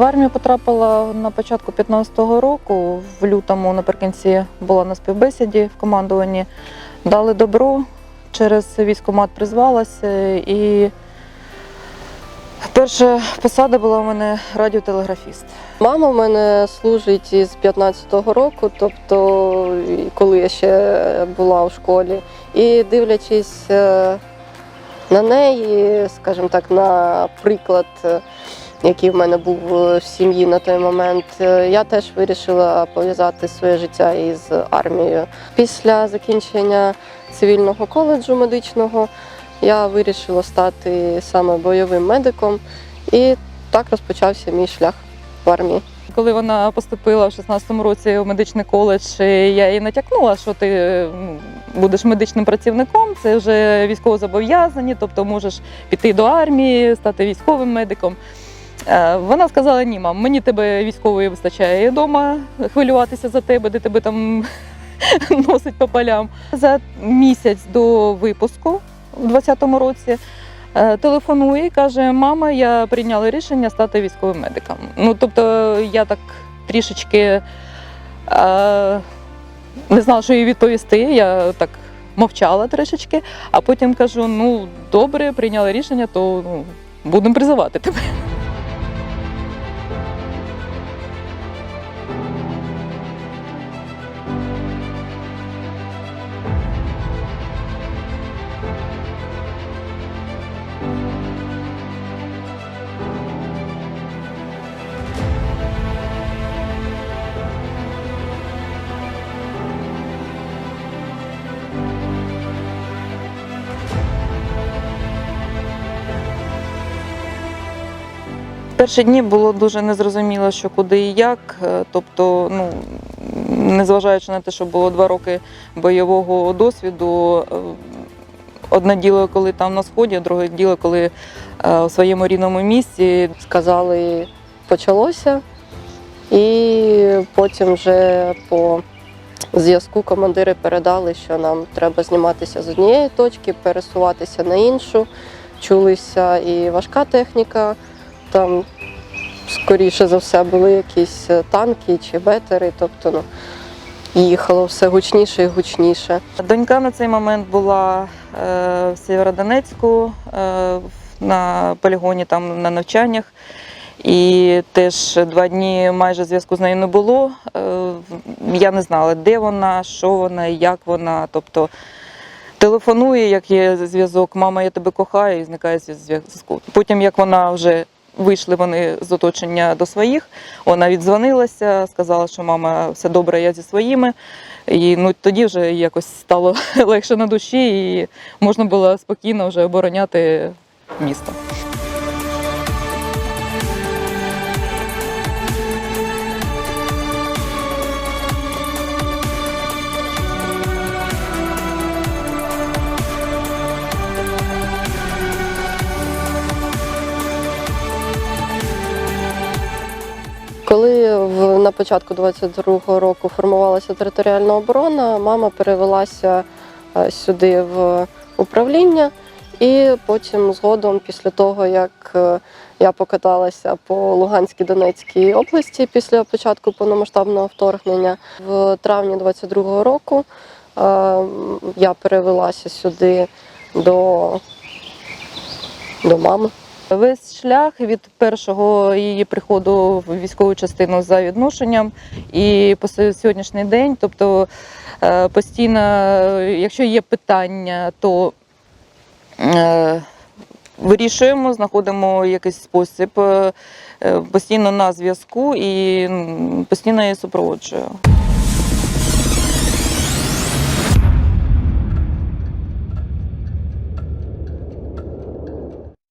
В армію потрапила на початку 15-го року. В лютому наприкінці була на співбесіді в командуванні. Дали добро, через військкомат призвалася і перша посада була у мене радіотелеграфіст. Мама в мене служить із 15-го року, тобто коли я ще була у школі. І дивлячись е, на неї, скажімо так, на приклад, який в мене був в сім'ї на той момент, е, я теж вирішила пов'язати своє життя із армією. Після закінчення цивільного коледжу медичного я вирішила стати саме бойовим медиком, і так розпочався мій шлях в армії. Коли вона поступила в 16-му році у медичний коледж, я їй натякнула, що ти будеш медичним працівником, це вже військовозобов'язані, тобто можеш піти до армії, стати військовим медиком. Е, Вона сказала: ні, мам, мені тебе військової вистачає вдома хвилюватися за тебе, де тебе там носить по полям. За місяць до випуску у 20-му році е, телефонує і каже: Мама, я прийняла рішення стати військовим медиком. Ну тобто я так трішечки е, не знала, що їй відповісти. Я так мовчала трішечки, а потім кажу: ну добре, прийняла рішення, то ну, будемо призивати тебе. Перші дні було дуже незрозуміло, що куди і як. Е, Тобто, ну незважаючи на те, що було два роки бойового досвіду, е, одне діло, коли там на сході, а друге діло, коли е, у своєму рідному місці. Сказали, почалося, і потім вже по зв'язку командири передали, що нам треба зніматися з однієї точки, пересуватися на іншу. Чулися і важка техніка. Там, скоріше за все, були якісь е, танки чи бетери, тобто ну, їхало все гучніше і гучніше. Донька на цей момент була е, в Сєвєродонецьку е, на полігоні, там на навчаннях. І теж два дні майже зв'язку з нею не було. Я не знала, де вона, що вона, як вона. Тобто телефонує, як є зв'язок, мама, я тебе кохаю, і зникає зв'язку. Потім, як вона вже вийшли вони з оточення до своїх, вона віддзвонилася, сказала, що мама, все добре, я зі своїми. І ну, тоді вже якось стало легше на душі, і можна було спокійно вже обороняти місто. На початку 22-го року формувалася територіальна оборона, мама перевелася е, сюди в управління, і потім згодом, після того, як е, я покаталася по Луганській Донецькій області після початку повномасштабного вторгнення, в травні 22-го року е, я перевелася сюди до, до мами. Весь шлях від першого її приходу в військову частину за відношенням і по сьогоднішній день, тобто е, постійно, якщо є питання, то е, вирішуємо, знаходимо якийсь спосіб, е, постійно на зв'язку і постійно її супроводжую.